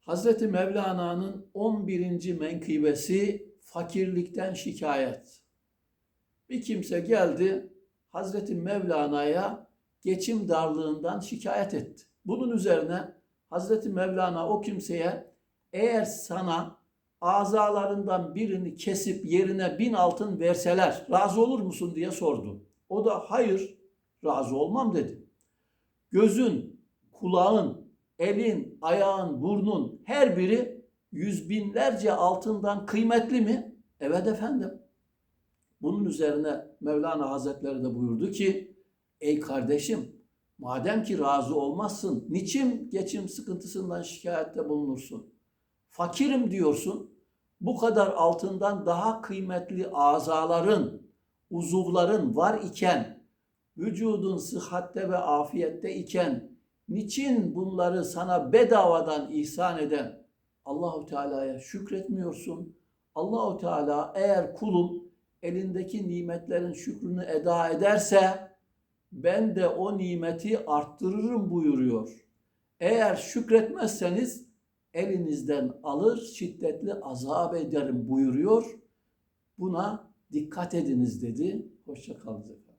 Hazreti Mevlana'nın 11. menkıbesi fakirlikten şikayet. Bir kimse geldi Hazreti Mevlana'ya geçim darlığından şikayet etti. Bunun üzerine Hazreti Mevlana o kimseye eğer sana azalarından birini kesip yerine bin altın verseler razı olur musun diye sordu. O da hayır razı olmam dedi. Gözün, kulağın, elin, ayağın, burnun her biri yüz binlerce altından kıymetli mi? Evet efendim. Bunun üzerine Mevlana Hazretleri de buyurdu ki ey kardeşim madem ki razı olmazsın niçin geçim sıkıntısından şikayette bulunursun? Fakirim diyorsun. Bu kadar altından daha kıymetli azaların, uzuvların var iken, vücudun sıhhatte ve afiyette iken niçin bunları sana bedavadan ihsan eden Allahu Teala'ya şükretmiyorsun? Allahu Teala eğer kulum elindeki nimetlerin şükrünü eda ederse ben de o nimeti arttırırım buyuruyor. Eğer şükretmezseniz elinizden alır şiddetli azap ederim buyuruyor. Buna dikkat ediniz dedi. Hoşça kalın.